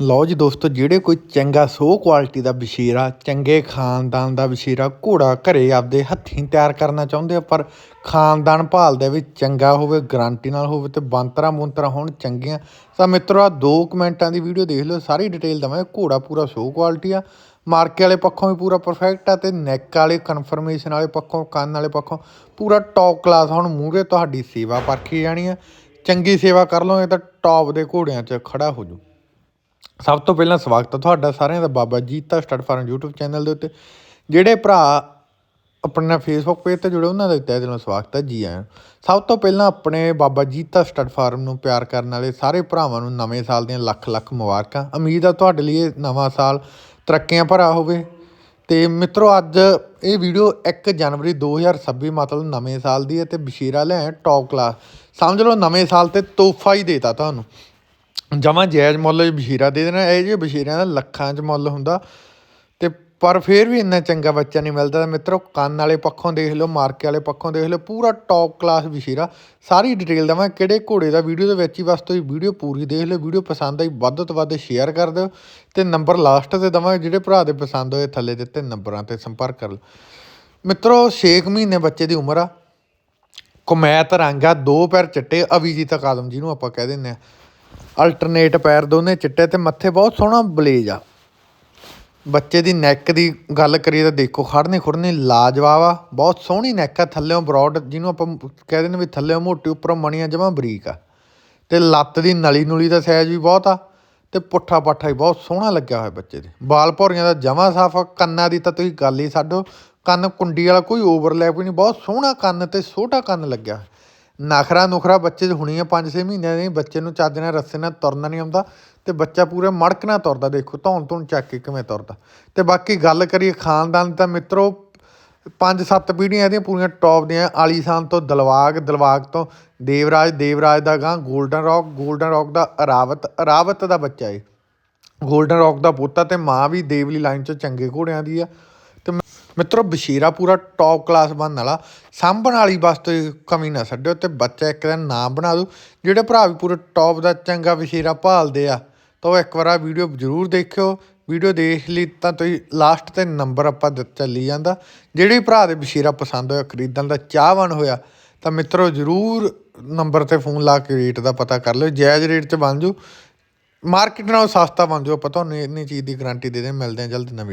ਲਓ ਜੀ ਦੋਸਤੋ, ਜਿਹੜੇ ਕੋਈ ਚੰਗਾ ਸੋ ਕੁਆਲਿਟੀ ਦਾ ਬਸ਼ੀਰਾ, ਚੰਗੇ ਖਾਨਦਾਨ ਦਾ ਬਸ਼ੀਰਾ ਘੋੜਾ ਘਰੇ ਆਪਦੇ ਹੱਥੀਂ ਤਿਆਰ ਕਰਨਾ ਚਾਹੁੰਦੇ ਆ, ਪਰ ਖਾਨਦਾਨ ਭਾਲਦੇ ਵੀ ਚੰਗਾ ਹੋਵੇ ਗਾਰੰਟੀ ਨਾਲ ਹੋਵੇ ਤੇ ਬੰਤਰਾ ਮੁੰਤਰਾ ਹੋਣ ਚੰਗੀਆਂ। ਤਾਂ ਮਿੱਤਰੋ ਆ ਦੋ ਕਮੈਂਟਾਂ ਦੀ ਵੀਡੀਓ ਦੇਖ ਲਓ, ਸਾਰੀ ਡਿਟੇਲ ਦਵਾਂਗੇ। ਘੋੜਾ ਪੂਰਾ ਸੋ ਕੁਆਲਿਟੀ ਆ, ਮਾਰਕੇ ਵਾਲੇ ਪੱਖੋਂ ਵੀ ਪੂਰਾ ਪਰਫੈਕਟ ਆ ਤੇ ਨੈਕ ਵਾਲੇ ਕਨਫਰਮੇਸ਼ਨ ਵਾਲੇ ਪੱਖੋਂ, ਕੰਨ ਵਾਲੇ ਪੱਖੋਂ ਪੂਰਾ ਟੌਪ ਕਲਾਸ ਹੁਣ ਮੂਹਰੇ ਤੁਹਾਡੀ ਸੇਵਾ ਪਰਖੀ ਜਾਣੀ ਆ, ਚੰਗੀ ਸੇਵਾ ਕਰ ਲਓਗੇ ਤਾਂ ਟੌਪ ਦੇ ਘੋੜਿਆਂ 'ਚ ਖੜਾ ਹੋ ਜੂ ਸਭ ਤੋਂ ਪਹਿਲਾਂ ਸਵਾਗਤ ਹੈ ਤੁਹਾਡਾ ਸਾਰਿਆਂ ਦਾ Baba Jeeta stud farm YouTube channel ਦੇ ਉੱਤੇ। ਜਿਹੜੇ ਭਰਾ ਆਪਣੇ ਫੇਸਬੁੱਕ ਪੇਜ ਤੇ ਜੁੜੇ, ਉਹਨਾਂ ਦਾ ਵੀ ਤਹਿ ਦਿਲੋਂ ਸਵਾਗਤ ਹੈ ਜੀ ਆਇਆਂ ਸਭ ਤੋਂ ਪਹਿਲਾਂ ਆਪਣੇ ਬਾਬਾ ਜੀਤਾ ਸਟੱਡ ਫਾਰਮ ਨੂੰ ਪਿਆਰ ਕਰਨ ਵਾਲੇ ਸਾਰੇ ਭਰਾਵਾਂ ਨੂੰ ਨਵੇਂ ਸਾਲ ਦੀਆਂ ਲੱਖ ਲੱਖ ਮੁਬਾਰਕਾਂ। ਉਮੀਦ ਆ ਤੁਹਾਡੇ ਲਈ ਇਹ ਨਵਾਂ ਸਾਲ ਤਰੱਕੀਆਂ ਭਰਾ ਹੋਵੇ। ਤੇ ਮਿੱਤਰੋ, ਅੱਜ ਇਹ ਵੀਡੀਓ 1 ਜਨਵਰੀ 2026 ਮਤਲਬ ਨਵੇਂ ਸਾਲ ਦੀ ਹੈ ਤੇ ਬਸ਼ੀਰਾ ਲਿਆਏ ਟੌਪ ਕਲਾਸ ਸਮਝ ਲਓ, ਨਵੇਂ ਸਾਲ ਤੇ ਤੋਹਫਾ ਹੀ ਦੇਤਾ ਤੁਹਾਨੂੰ। ਜਮਾਂ ਜਾਇਜ਼ ਮੁੱਲ 'ਚ ਬਸ਼ੀਰਾ ਦੇ ਦੇਣਾ, ਇਹ ਜਿਹੇ ਬਸ਼ੀਰਿਆਂ ਦਾ ਲੱਖਾਂ 'ਚ ਮੁੱਲ ਹੁੰਦਾ। ਤੇ ਪਰ ਫਿਰ ਵੀ ਇੰਨਾ ਚੰਗਾ ਬੱਚਾ ਨਹੀਂ ਮਿਲਦਾ। ਤਾਂ ਮਿੱਤਰੋ, ਕੰਨ ਵਾਲੇ ਪੱਖੋਂ ਦੇਖ ਲਓ, ਮਾਰਕੇ ਵਾਲੇ ਪੱਖੋਂ ਦੇਖ ਲਓ, ਪੂਰਾ ਟੌਪ ਕਲਾਸ ਬਸ਼ੀਰਾ ਸਾਰੀ ਡਿਟੇਲ ਦਵਾਂ, ਕਿਹੜੇ ਘੋੜੇ ਦਾ ਵੀਡੀਓ ਦੇ ਵਿੱਚ ਹੀ ਬਸ ਤੁਸੀਂ ਵੀਡੀਓ ਪੂਰੀ ਦੇਖ ਲਓ ਵੀਡੀਓ ਪਸੰਦ ਆਈ, ਵੱਧ ਤੋਂ ਵੱਧ ਸ਼ੇਅਰ ਕਰ ਦਿਓ। ਤੇ ਨੰਬਰ ਲਾਸਟ ਤੇ ਦਵਾਂਗੇ ਜਿਹੜੇ ਭਰਾ ਦੇ ਪਸੰਦ ਹੋਏ, ਥੱਲੇ ਦਿੱਤੇ ਨੰਬਰਾਂ ਤੇ ਸੰਪਰਕ ਕਰ ਲਓ। ਮਿੱਤਰੋ 6 ਮਹੀਨੇ ਬੱਚੇ ਦੀ ਉਮਰ ਆ। ਕੁਮੈਤ ਰੰਗ ਆ, ਦੋ ਪੈਰ ਚਿੱਟੇ ਅਵੀਜੀਤ ਕਾਦਮ ਜਿਹਨੂੰ ਆਪਾਂ ਕਹਿ ਦਿੰਦੇ ਆ। ਅਲਟਰਨੇਟ ਪੈਰ ਦੋਨੇ ਚਿੱਟੇ ਤੇ ਮੱਥੇ ਬਹੁਤ ਸੋਹਣਾ ਬਲੇਜ ਆ। ਬੱਚੇ ਦੀ ਨੈਕ ਦੀ ਗੱਲ ਕਰੀਏ ਤਾਂ ਦੇਖੋ ਖੜਨੇ ਖੁੜਨੇ ਲਾਜਵਾਬ ਆ। ਬਹੁਤ ਸੋਹਣੀ ਨੈਕ ਆ, ਥੱਲੇੋਂ ਬ੍ਰੌਡ ਜਿਹਨੂੰ ਆਪਾਂ ਕਹਿ ਦਿੰਦੇ ਵੀ ਥੱਲੇੋਂ ਮੋਟੀ, ਉੱਪਰੋਂ ਮਣੀਆਂ ਜਮਾਂ ਬਰੀਕ ਆ। ਤੇ ਲੱਤ ਦੀ ਨਲੀ ਨੂਲੀ ਦਾ ਸਾਈਜ਼ ਵੀ ਬਹੁਤ ਆ ਤੇ ਪੁੱਠਾ ਪਾਠਾ ਵੀ ਬਹੁਤ ਸੋਹਣਾ ਲੱਗਿਆ ਹੋਇਆ ਬੱਚੇ ਦੇ। ਬਾਲ ਭੌਰੀਆਂ ਦਾ ਜਮਾ ਸਾਫ਼ ਆ, ਕੰਨਾਂ ਦੀ ਤਾਂ ਤੁਸੀਂ ਗੱਲ ਹੀ ਛੱਡੋ ਕੰਨ ਕੁੰਡੀ ਵਾਲਾ ਕੋਈ ਓਵਰਲੈਪ ਹੀ ਨਹੀਂ, ਬਹੁਤ ਸੋਹਣਾ ਕੰਨ ਤੇ ਛੋਟਾ ਕੰਨ ਲੱਗਿਆ। ਹੋਇਆ। ਨਖਰਾ ਨੁਖਰਾ ਬੱਚੇ 'ਚ ਹੁਣੀ ਪੰਜ ਛੇ ਮਹੀਨਿਆਂ ਦੇ, ਬੱਚੇ ਨੂੰ ਚੱਜ ਨਾਲ ਰੱਸੇ ਨਾਲ ਤੁਰਨਾ ਨਹੀਂ ਆਉਂਦਾ ਤੇ ਬੱਚਾ ਪੂਰੇ ਮੜਕ ਨਾਲ ਤੁਰਦਾ, ਦੇਖੋ, ਧੌਣ ਧੌਣ ਚੱਕ ਕੇ ਕਿਵੇਂ ਤੁਰਦਾ। ਤੇ ਬਾਕੀ ਗੱਲ ਕਰੀਏ ਖਾਨਦਾਨ ਤਾਂ ਮਿੱਤਰੋ, ਪੰਜ ਸੱਤ ਪੀੜ੍ਹੀਆਂ ਇਹਦੀਆਂ ਪੂਰੀਆਂ ਟੌਪ ਦੀਆਂ, ਆਲੀਸ਼ਾਨ ਤੋਂ ਦਲਵਾਗ ਦਲਵਾਗ ਤੋਂ ਦੇਵਰਾਜ ਦੇਵਰਾਜ ਦਾ ਗਾਂ 골ਡਨ ਰੌਕ 골ਡਨ ਰੌਕ ਦਾ ਅਰਾਵਤ ਅਰਾਵਤ ਦਾ ਬੱਚਾ ਏ। 골ਡਨ ਰੌਕ ਦਾ ਪੋਤਾ ਤੇ ਮਾਂ ਵੀ ਦੇਵਲੀ ਲਾਈਨ 'ਚ ਚੰਗੇ ਘੋੜਿਆਂ ਦੀ ਆ। ਮਿੱਤਰੋ ਬਸ਼ੀਰਾ ਪੂਰਾ ਟੌਪ ਕਲਾਸ ਬਣਨ ਵਾਲਾ, ਸਾਂਭਣ ਵਾਲੀ ਬਸ ਤੇ ਕਮੀ ਨਾ ਛੱਡਿਓ ਤੇ ਬੱਚਾ ਇੱਕ ਦਿਨ ਨਾਮ ਬਣਾ ਦਿਓ ਜਿਹੜੇ ਭਰਾ ਵੀ ਪੂਰੇ ਟੌਪ ਦਾ ਚੰਗਾ ਬਸ਼ੀਰਾ ਭਾਲਦੇ ਆ, ਤਾਂ ਉਹ ਇੱਕ ਵਾਰ ਆ ਵੀਡੀਓ ਜ਼ਰੂਰ ਦੇਖਿਓ। ਵੀਡੀਓ ਦੇਖ ਲਈ ਤਾਂ ਤੁਸੀਂ ਲਾਸਟ ਤੇ ਨੰਬਰ ਆਪਾਂ ਦਿੱਤਾ ਚੱਲੀ ਜਾਂਦਾ। ਜਿਹੜੇ ਭਰਾ ਦੇ ਬਸ਼ੀਰਾ ਪਸੰਦ ਹੋਇਆ, ਖਰੀਦਣ ਦਾ ਚਾਹਵਾਨ ਹੋਇਆ, ਤਾਂ ਮਿੱਤਰੋ ਜ਼ਰੂਰ ਨੰਬਰ ਤੇ ਫੋਨ ਲਾ ਕੇ ਰੇਟ ਦਾ ਪਤਾ ਕਰ ਲਿਓ, ਜਾਇਜ਼ ਰੇਟ 'ਚ ਬਣ ਜੂ। ਮਾਰਕੀਟ ਨਾਲੋਂ ਸਸਤਾ ਬਣ ਜਾਓ ਆਪਾਂ ਤੁਹਾਨੂੰ ਇੰਨੀ ਚੀਜ਼ ਦੀ ਗਾਰੰਟੀ ਦੇ ਦੇ ਮਿਲਦੇ ਹਾਂ ਜਲਦ ਨਵੀਂ